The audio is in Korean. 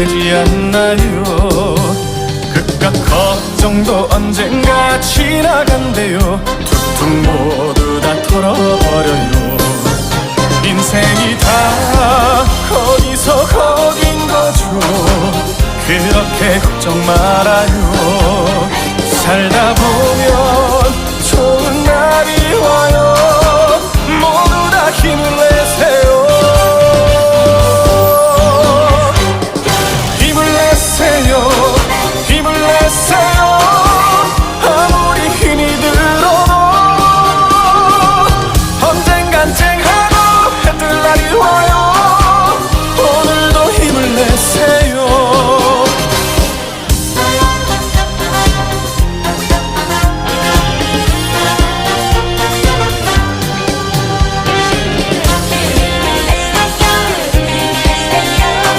되지 않나요? 극과 걱정도 언젠가 지나간대요. 툭툭 모두 다 털어버려요. 인생이 다 거기서 거긴 거죠. 그렇게 걱정 말아요. 살다 보면 say